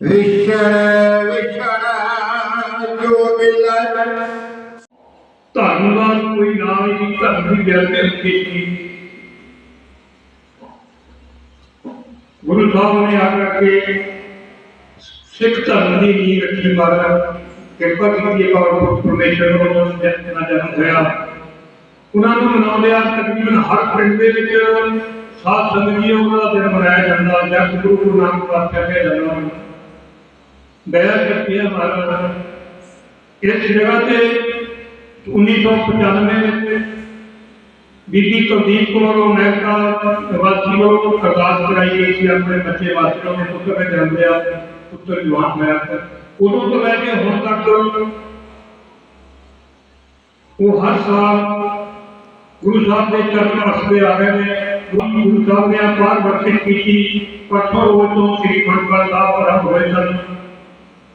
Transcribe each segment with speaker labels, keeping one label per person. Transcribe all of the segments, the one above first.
Speaker 1: ਵਿਛੜ ਵਿਛੜ, ਜੋ ਮਿਲੈ
Speaker 2: ਧਰਮ ਕੋਈ ਨਾਮ ਨਹੀਂ ਧਰਮ ਦੀ ਗੱਲ ਕੀਤੀ ਗੁਰੂ ਸਾਹਿਬ ਨੇ ਆ ਕਰਕੇ ਸਿੱਖ ਧਰਮ ਦੀ ਨੀਂਹ ਰੱਖੀ ਮਹਾਰਾਜ। ਕਿਰਪਾ ਕੀਤੀ ਹੈ ਪਰਮੇਸ਼ਰ ਨੂੰ ਜਨਮ ਜਨਮ ਹੋਇਆ। ਉਹਨਾਂ ਨੂੰ ਮਨਾਉਂਦਿਆਂ ਤਕਰੀਬਨ ਹਰ ਪਿੰਡ ਦੇ ਵਿੱਚ ਸਾਧ ਸੰਗਤ ਜੀ ਉਹਨਾਂ ਦਾ ਦਿਨ ਮਨਾਇਆ ਜਾਂਦਾ। ਜਾਂ ਗੁਰੂ ਗੁਰੂ ਨਾਨਕ ਪਾਤਸ਼ਾਹ ਦੇ ਜਨਮ ਦਇਆ ਕੀਤੀ ਹੈ ਮਹਾਰਾਜ ਇਸ ਜਗ੍ਹਾ ਤੇ 1995 ਵਿੱਚ ਬੀਬੀ ਕੁਲਦੀਪ ਕੌਰ ਨੂੰ ਅਮਰੀਕਾ ਵਾਸੀ ਨੂੰ ਅਰਦਾਸ ਕਰਾਈ ਗਈ ਸੀ ਆਪਣੇ ਬੱਚੇ ਵਾਸਤੇ ਉਹਨੇ ਪੁੱਤਰ ਨੇ ਜਨਮ ਲਿਆ ਪੁੱਤਰ ਜਵਾਨ ਹੋਇਆ ਉਦੋਂ ਤੋਂ ਲੈ ਕੇ ਹੁਣ ਤੱਕ ਉਹ ਹਰ ਸਾਲ ਗੁਰੂ ਸਾਹਿਬ ਦੇ ਚਰਨ ਵਸਦੇ ਆ ਰਹੇ ਨੇ। ਗੁਰੂ ਸਾਹਿਬ ਨੇ ਅਪਾਰ ਬਖਸ਼ਿਸ਼ ਕੀਤੀ। ਪਰਸੋਂ ਰੋਜ਼ ਤੋਂ ਸ੍ਰੀ ਖੰਡਪਾਲ ਸਾਹਿਬ ਆਰੰਭ ਹੋਏ ਸਨ।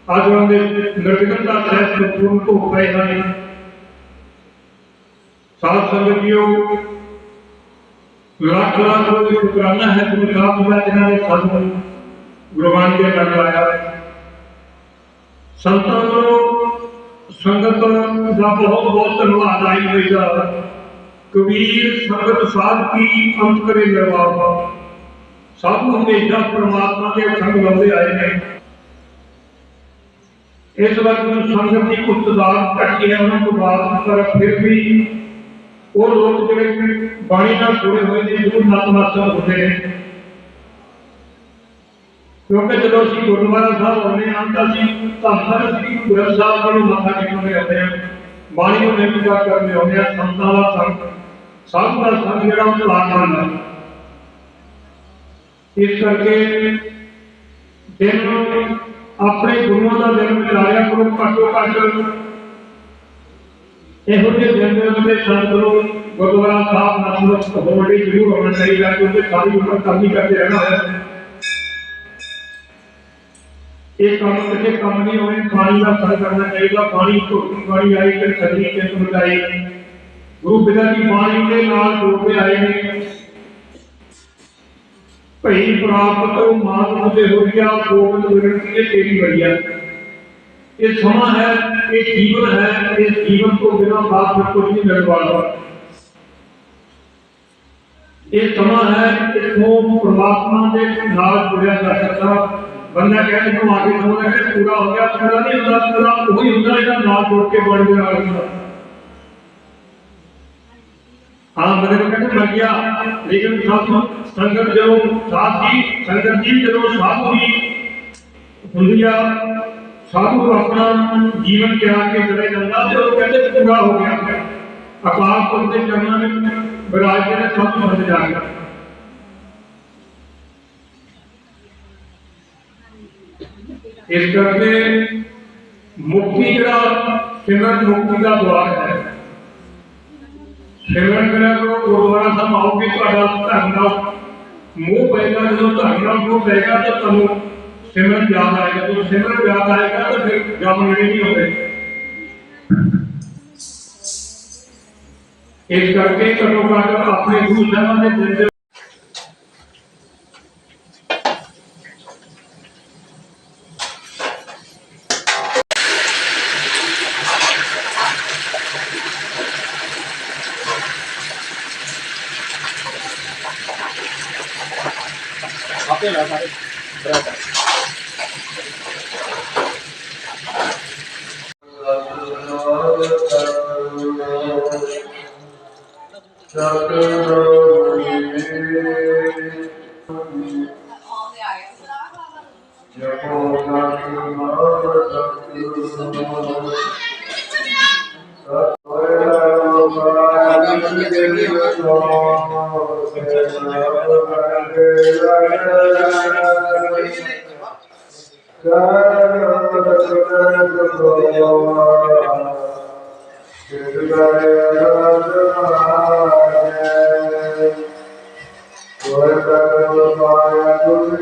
Speaker 2: ਅੱਜ ਉਹਨਾਂ ਦੇ ਨਿਰਵਿਘਨ ਦਾ ਸੰਪੂਰਨ ਹੋ ਪਏ ਹਨ। ਸਾਧ ਸੰਗਤ ਲੱਖ ਲੱਖ ਰੁਪਏ ਸ਼ੁਕਰਾਨਾ ਹੈ ਗੁਰੂ ਸਾਹਿਬ ਦਾ, ਜਿਨ੍ਹਾਂ ਨੇ ਸਾਨੂੰ ਗੁਰਬਾਣੀ ਦੇ ਨਾਲ ਲਾਇਆ ਸੰਤਾਂ ਨੂੰ ਸੰਗਤ ਦਾ ਬਹੁਤ ਬਹੁਤ ਧੰਨਵਾਦ ਆਈ ਹੋਈ ਕਬੀਰ ਸੰਗਤ ਸਾਧ ਕੀ ਅੰਤ ਕਰੇ ਨਿਰਵਾਹ। ਸਭ ਹਮੇਸ਼ਾ ਪ੍ਰਮਾਤਮਾ ਦੇ ਸੰਗ ਲਾਉਂਦੇ ਆਏ ਨੇ। ਇਸ ਵਕਤ ਸੰਗਤ ਦੀ ਕੁੱਤਦਾਰ ਘਟੀ ਹੈ, ਉਹਨਾਂ ਤੋਂ ਬਾਅਦ ਪਰ ਫਿਰ ਵੀ ਉਹ ਲੋਕ ਜਿਹੜੇ ਬਾਣੀ ਨਾਲ ਜੁੜੇ ਹੋਏ ਨੇ ਜ਼ਰੂਰ ਨਤਮਸਤਕ ਹੁੰਦੇ ਨੇ। ਕਿਉਂਕਿ ਜਦੋਂ ਅਸੀਂ ਗੁਰਦੁਆਰਾ ਸਾਹਿਬ ਆਉਂਦੇ ਹਾਂ, ਤਾਂ ਅਸੀਂ ਧੰਨ ਸ੍ਰੀ ਗੁਰੂ ਸਾਹਿਬ ਨੂੰ ਮੱਥਾ ਟੇਕਣ ਆਉਂਦੇ ਹਾਂ। ਬਾਣੀ ਨੂੰ ਨਿਮਰਤਾ ਕਰਨ ਆਉਂਦੇ ਹਾਂ, ਸੰਤਾਂ ਦਾ ਸੰਗ ਸਭ ਦਾ ਸੰਗ ਜਿਹੜਾ ਉਹ ਲਾਗਾਨ ਹੈ। ਇਸ ਕਰਕੇ ਦਿਨ ਨੂੰ ਆਪਣੇ ਗੁਰੂਆਂ ਦਾ ਦਿਨ ਵਿਚਾਰਿਆ ਕਰੋ, ਘੱਟੋ ਘੱਟ ਇਹੋ ਜਿਹੇ ਦਿਨ ਦੇ ਉੱਤੇ ਸੰਤ ਨੂੰ ਗੁਰਦੁਆਰਾ ਸਾਹਿਬ ਨਤਮਸਤਕ ਹੋਣ ਲਈ ਜ਼ਰੂਰ ਹੋਣਾ ਚਾਹੀਦਾ ਕਿਉਂਕਿ ਸਾਰੀ ਉਮਰ ਕੰਮ ਹੀ ਕਰਦੇ ਰਹਿਣਾ ਹੈ। ਇਹ ਕੰਮ ਕਿਸੇ ਕੰਮ ਨਹੀਂ ਹੋਏ ਪਾਣੀ ਦਾ ਸਰ ਕਰਨਾ ਚਾਹੀਦਾ, ਪਾਣੀ ਧੋਤੀ ਪਾਣੀ ਆਈ ਤੇ ਸਦੀ ਕੇ ਸਮਝਾਈ। ਗੁਰੂ ਪਿਤਾ ਜੀ ਬਾਣੀ ਦੇ ਨਾਲ ਜੋੜਦੇ ਆਏ ਨੇ। ਭਈ ਪ੍ਰਾਪਤ ਮਾਨਵ ਤੇ ਹੋ ਗੋਬਿੰਦ ਵਿਰਤੀ ਇਹ ਤੇਰੀ ਬੜੀਆ ਇਹ ਸਮਾਂ ਹੈ, ਇਹ ਜੀਵਨ ਹੈ ਇਸ ਜੀਵਨ ਤੋਂ ਬਿਨਾਂ ਬਾਤ ਫਿਰ ਕੁਝ ਨਹੀਂ ਮਿਲ ਪਾਉਂਦਾ ਇਹ ਸਮਾਂ ਹੈ ਇਸਨੂੰ ਪ੍ਰਮਾਤਮਾ ਦੇ ਨਾਲ ਜੁੜਿਆ ਜਾ ਸਕਦਾ ਬੰਦਾ ਕਹਿੰਦਾ ਕਿ ਆਗੇ ਸਮਝਦਾ ਕਿ ਪੂਰਾ ਹੋ ਗਿਆ, ਪੂਰਾ ਨਹੀਂ ਹੁੰਦਾ, ਪੂਰਾ ਉਹੀ ਹੁੰਦਾ ਜਿਹੜਾ ਨਾਲ ਜੁੜ ਕੇ ਬਣ ਗਿਆ ਹੁੰਦਾ ਹਾਂ ਬੰਦੇ ਨੂੰ ਕਹਿੰਦੇ ਲੱਗ ਗਿਆ ਲੇਕਿਨ ਸਾਥੋਂ ਸੰਗਤ ਜਦੋਂ ਸਾਥੀ ਸੰਗਤ ਜੀ ਜਦੋਂ ਸਾਧੂ ਦੀ ਹੁੰਦੀ ਆ ਸਾਧੂ ਆਪਣਾ ਜੀਵਨ ਤਿਆਗ ਕੇ ਚਲੇ ਜਾਂਦਾ ਤੇ ਉਹ ਕਹਿੰਦੇ ਪੂਰਾ ਹੋ ਗਿਆ ਅਕਾਲ ਪੁਰਖ ਦੇ ਚਰਨਾਂ ਵਿੱਚ ਵਿਰਾਜ ਕੇ ਸਭ ਸਮਝ ਜਾ ਗਿਆ ਇਸ ਕਰਕੇ ਮੁਕਤੀ ਜਿਹੜਾ ਸਿਮਰਨ ਮੁਕਤੀ ਦਾ ਦੁਆਰ ਹੈ ਸਿਮਰਨ ਕਰਿਆ ਕਰੋ ਗੁਰਦੁਆਰਾ ਸਾਹਿਬ ਆਓਗੇ ਤੁਹਾਡਾ ਧਰਮ ਦਾ ਮੋਹ ਪਏਗਾ ਜਦੋਂ ਧਰਮ ਨਾਲ ਮੋਹ ਪਏਗਾ ਤਾਂ ਤੁਹਾਨੂੰ ਸਿਮਰਨ ਯਾਦ ਆਏਗਾ ਜਦੋਂ ਸਿਮਰਨ ਯਾਦ ਆਏਗਾ ਤਾਂ ਫਿਰ ਜਮ ਨੇੜੇ ਨਹੀਂ ਹੁੰਦੇ ਇਸ ਕਰਕੇ ਘੱਟੋ ਘੱਟ ਆਪਣੇ ਗੁਰੂ ਸਾਹਿਬਾਂ ਦੇ tapi.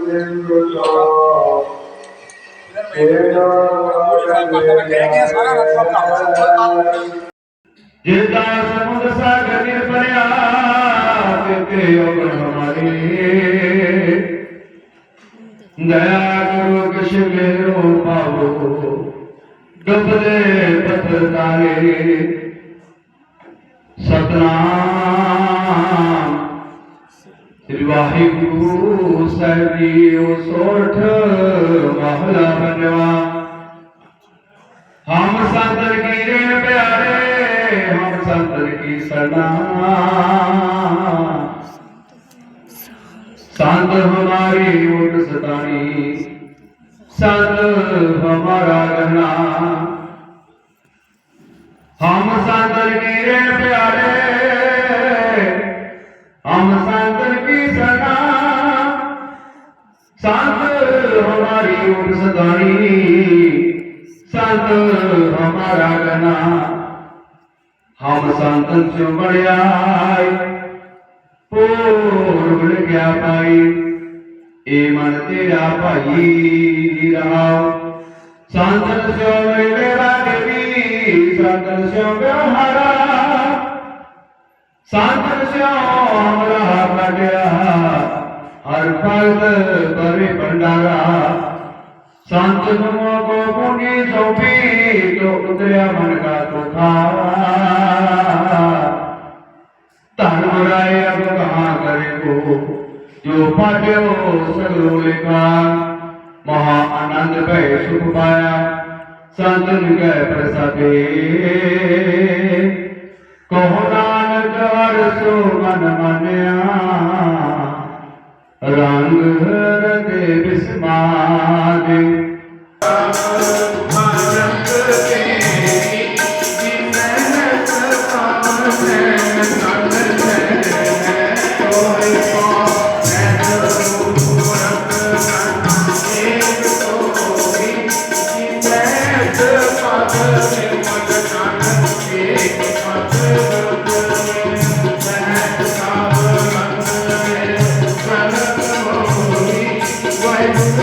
Speaker 2: ਦਿਨ ਦੇ
Speaker 3: ਜਿਸਦਾ ਸਮੁੰਦ ਸਾਗਰ ਨਿਰਭਰਿਆ ਕਿਤੇ ਉਗਣ ਦਇਆ ਕਰੋ ਕਿਛ ਮੇਰੋ ਪਾਵੋ। ਡੁੱਬਦੇ ਪੱਥਰ ਤਾਰੇ। ਸਤਨਾਮ। ਸ੍ਰੀ ਵਾਹਿਗੁਰੂ ਸਾਹਿਬ ਜੀ, ਉਹ ਸੋਠ ਮਹਲਾ ਬਣਵਾ ਹਮ ਸੰਤਨ ਕੀ ਰੇਣ ਪਿਆਰੇ, ਹਮ ਸੰਤਨ ਕੀ ਸਰਨਾ संत हमारी ओट सतानी संत हमारा गना हम संतन की रे प्यारे हम संतन की सना संत हमारी ओट सतानी संत हमारा गना हम संतन चो ਤੇਰਾ ਭਾਈ ਰਹਾਉ ਸੰਤਨ ਸਿਓ ਮੇਰਾ ਦੇਵੀ ਸੰਤਨ ਸਿਓ ਵਿਹਾਰਾ ਸੰਤਨ ਸਿਓ ਅਮਰਾ ਕਟਿਆ ਹਰ ਭਗਤ ਪਰੇ ਭੰਡਾਰਾ। ਸੰਤ ਨੂੰ ਕੋ ਪੁਨੀ ਸੋਪੀ ਤੋ ਉਤਰਿਆ ਮਨ ਕਾ ਤੁਖਾ ਧਨ ਬੁਰਾਏ ਅਬ ਕਹਾਂ ਕਰੇ ਕੋ ਜੋ ਪਾਟਿਓ ਸਗਲੋ ਲਿਖਾ ਮਹਾ ਆਨੰਦ ਭੈ ਸੁਖ ਪਾਇਆ। ਸੰਤਨ ਕੈ ਪ੍ਰਸਾਦੇ। ਕਹੋ ਨਾਨਕ ਹਰ ਸੋ ਮਨ ਮੰਨਿਆ। ਰੰਗ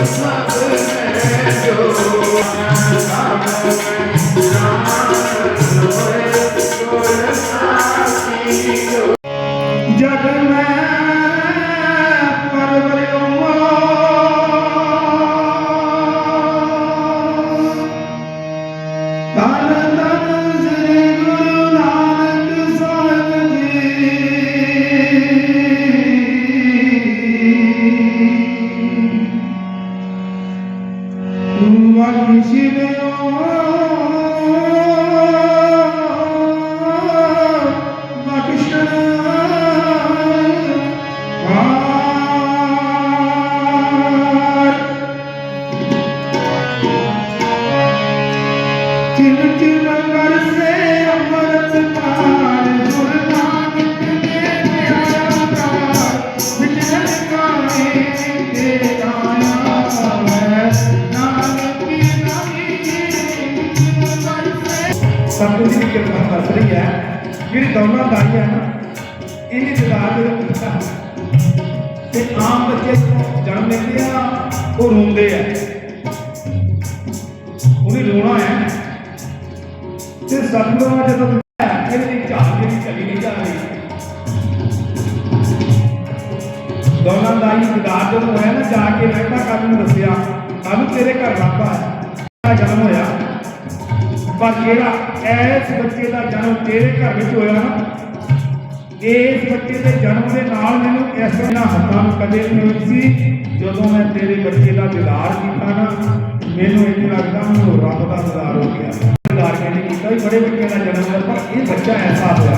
Speaker 4: ইসলাম ਜੀ ਚਿਨ ਸਤਿਗੁਰੂ ਦੀ ਕਿਰਪਾ ਦੱਸ ਰਹੀ ਹੈ। ਜਿਹੜੀ ਦੌਲਾਂ ਦਾਰੀਆਂ ਨਾ ਇਹਦੀ ਜਗਾਰ ਦੇ ਕੀਤਾ ਤੇ ਆਮ ਬੱਚੇ ਜਦੋਂ ਜਨਮ ਲੈਂਦੇ ਆ, ਉਹ ਰੋਂਦੇ ਆ। ਉਹਨੇ ਰੋਣਾ ਹੈ। ਤੇ ਸਤਿਗੁਰੂ ਜਦੋਂ ਇਹਦੀ ਝਾਲ ਜਿਹੜੀ ਚਲੀ ਨਹੀਂ ਜਾ ਰਹੀ। ਦੋਨਾਂ ਦਾ ਹੀ ਜਦੋਂ ਹੋਇਆ ਨਾ, ਜਾ ਕੇ ਮਹਿਤਾ ਕਾਲ ਨੂੰ ਦੱਸਿਆ ਕੱਲ ਤੇਰੇ ਘਰ ਰੱਬਾ ਹੈ ਜਨਮ ਹੋਇਆ। ਪਰ ਜਿਹੜਾ ਐਸ ਬੱਚੇ ਦਾ ਜਨਮ ਤੇਰੇ ਘਰ ਵਿੱਚ ਹੋਇਆ ਨਾ, ਇਸ ਬੱਚੇ ਦੇ ਜਨਮ ਦੇ ਨਾਲ ਮੈਨੂੰ ਇਸ ਤਰ੍ਹਾਂ ਹੱਥਾਂ ਨੂੰ ਕਦੇ ਨਹੀਂ ਸੀ। ਜਦੋਂ ਮੈਂ ਤੇਰੇ ਬੱਚੇ ਦਾ ਦਿਦਾਰ ਕੀਤਾ ਨਾ, ਮੈਨੂੰ ਇਹ ਲੱਗਦਾ ਮੈਨੂੰ ਰੱਬ ਦਾ ਦਿਦਾਰ ਹੋ ਗਿਆ। ਦਿਦਾਰ ਕਹਿੰਦੇ ਕੀਤਾ? ਵੀ ਬੜੇ ਬੱਚੇ ਦਾ ਜਨਮ ਹੋਇਆ ਪਰ ਇਹ ਬੱਚਾ ਐਸਾ ਹੋਇਆ।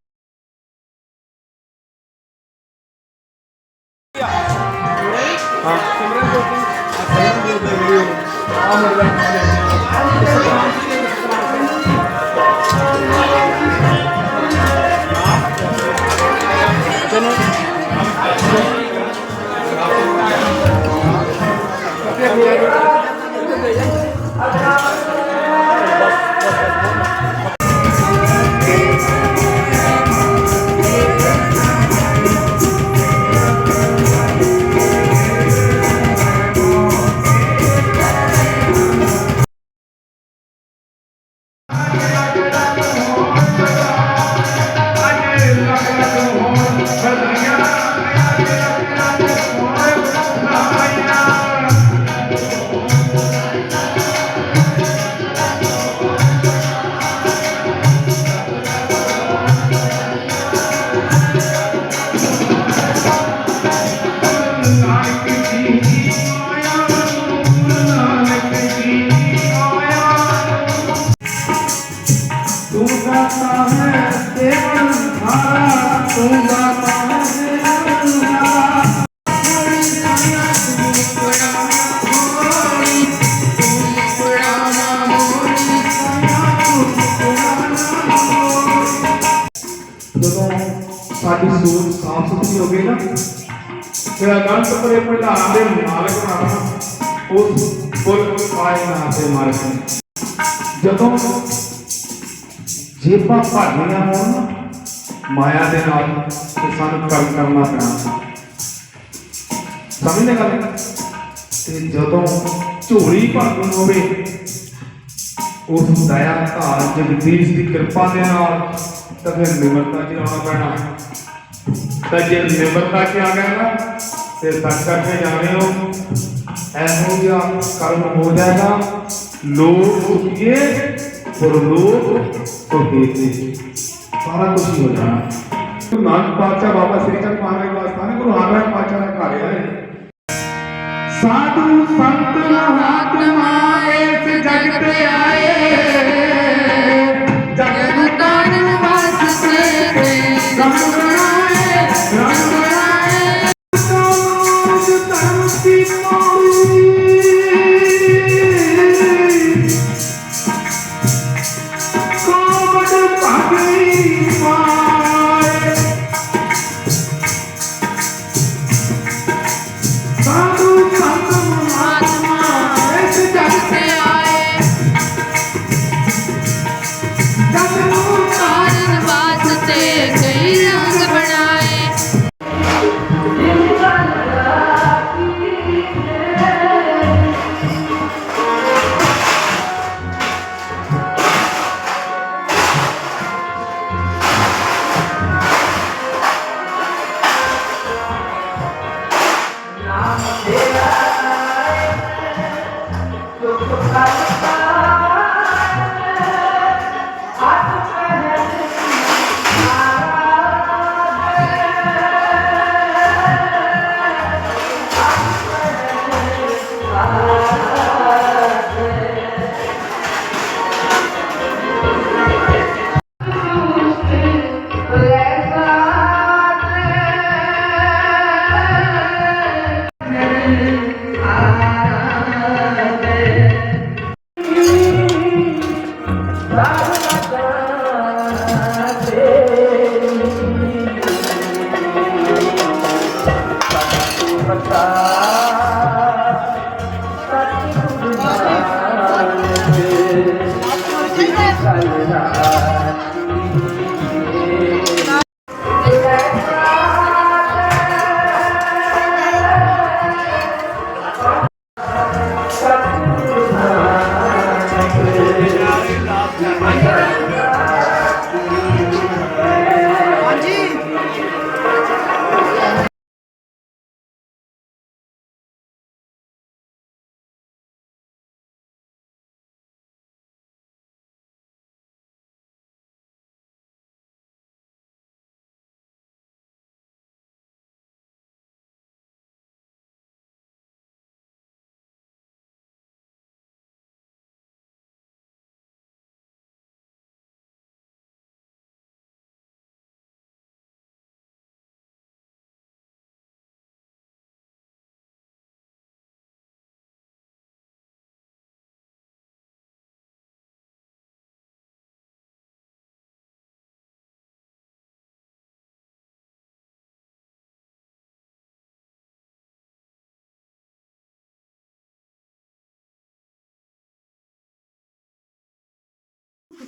Speaker 4: ਸੁਥਰੀ ਹੋ ਪਰੇ ਪ੍ਰਧਾਨ ਦੇ ਮਾਲਕ ਬਣਾਉਣਾ ਉਸ ਬੁੱਲ ਪਾਏ ਨਾ ਤੇ ਮਾਲਕ ਜਦੋਂ ਜੇਬਾਂ ਭਰਨੀਆਂ ਹੋਣ, ਮਾਇਆ ਦੇ ਨਾਲ ਤੇ ਸਾਨੂੰ ਕੰਮ ਕਰਨਾ ਪੈਣਾ। ਸਮਝਦੇ ਗੱਲ? ਤੇ ਜਦੋਂ ਝੋਲੀ ਭਰਨੀ ਹੋਵੇ, ਉਸ ਦਇਆ ਧਾਰ ਜਗਦੀਸ਼ ਦੀ ਕਿਰਪਾ ਦੇ ਨਾਲ ਤਾਂ ਫਿਰ ਨਿਮਰਤਾ ਚ ਆਉਣਾ ਪੈਣਾ। ਤਾਂ ਜੇ ਨਿਮਰਤਾ ਚ ਆ ਗਿਆ ਨਾ ਤੇ ਤੱਕ ਕਰਕੇ ਜਾਣੇ ਹੋ। ਐਸੋ ਜਿਹਾ ਕਰਮ ਹੋ ਜਾਏਗਾ। ਲੋਕ ਉਠੀਏ ਪਰ ਲੋਕ ਤੋਹੇਤੇ ਸਾਰਾ ਕੁਝ ਹੀ ਹੋ ਜਾਣਾ। ਗੁਰੂ ਨਾਨਕ ਪਾਤਸ਼ਾਹ ਬਾਬਾ ਸ੍ਰੀ ਚੰਦ ਮਹਾਰਾਜ ਦਾ ਸਥਾਨ ਹੈ, ਗੁਰੂ ਹਰਰਾਏ ਪਾਤਸ਼ਾਹ ਦਾ ਘਰ ਹੈ ਸਾਧੂ ਸੰਤ ਮਹਾਤਮਾ ਇਸ ਜਗ
Speaker 5: 看一
Speaker 6: 下啊。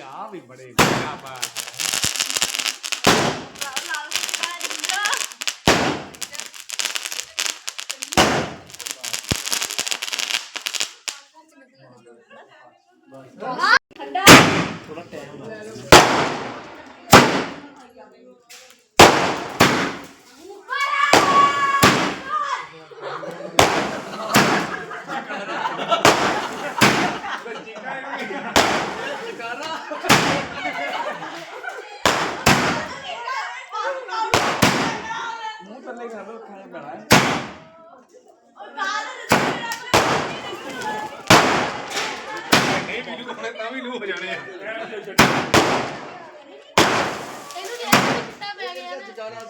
Speaker 6: யாவி படை ਗਿਆ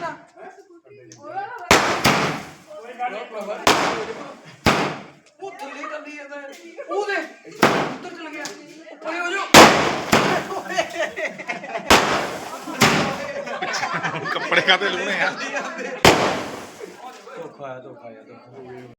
Speaker 6: ਨਾ
Speaker 7: ਉਹ ਥੱਲੇ ਚੱਲੀ ਜਾਂਦਾ ਉਹਦੇ ਉੱਤਰ ਚਲ ਗਿਆ ਪਰੇ ਹੋ ਜਾ
Speaker 8: ਕੱਪੜੇ ਕਾਤੇ ਲੂਣੇ ਆ?
Speaker 7: ਧੋਖਾ ਆ ਧੋਖਾ ਆ ਧੋਖਾ।